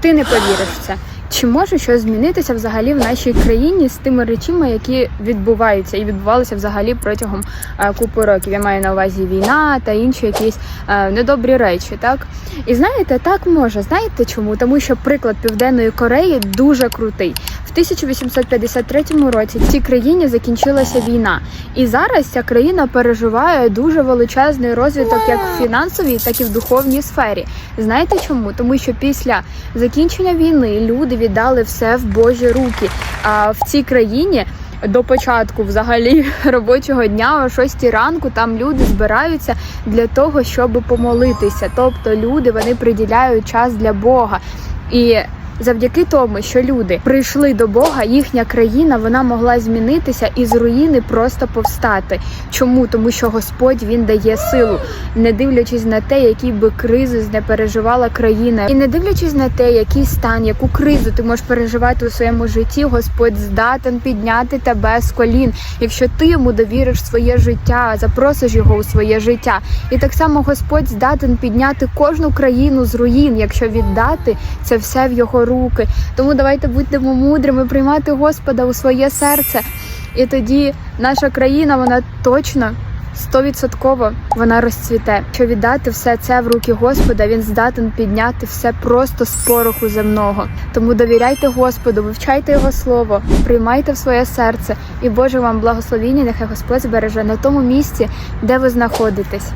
ти не повіриш в це. Чи може щось змінитися взагалі в нашій країні з тими речами, які відбуваються і відбувалися взагалі протягом е, купи років? Я маю на увазі війна та інші якісь е, недобрі речі, так? І знаєте, так може. Знаєте чому? Тому що приклад Південної Кореї дуже крутий. В 1853 році в цій країні закінчилася війна, і зараз ця країна переживає дуже величезний розвиток як в фінансовій, так і в духовній сфері. Знаєте чому? Тому що після закінчення війни люди віддали все в Божі руки. А в цій країні. До початку взагалі робочого дня о 6 ранку там люди збираються для того, щоб помолитися. Тобто люди вони приділяють час для Бога. І завдяки тому, що люди прийшли до Бога, їхня країна вона могла змінитися і з руїни просто повстати. Чому? Тому що Господь він дає силу, не дивлячись на те, які би кризи не переживала країна, і не дивлячись на те, який стан, яку кризу ти можеш переживати у своєму житті, Господь здатен підняти тебе з колін, якщо ти йому довіриш своє життя, запросиш його у своє життя. І так само Господь здатен підняти кожну країну з руїн, якщо віддати це все в його руки. Тому давайте будемо мудрими, приймати Господа у своє серце. І тоді наша країна, вона точно. Стовідсотково вона розцвіте. Що віддати все це в руки Господа, він здатен підняти все просто з пороху земного. Тому довіряйте Господу, вивчайте його слово, приймайте в своє серце, і Боже вам благословіння, нехай Господь збереже на тому місці, де ви знаходитесь.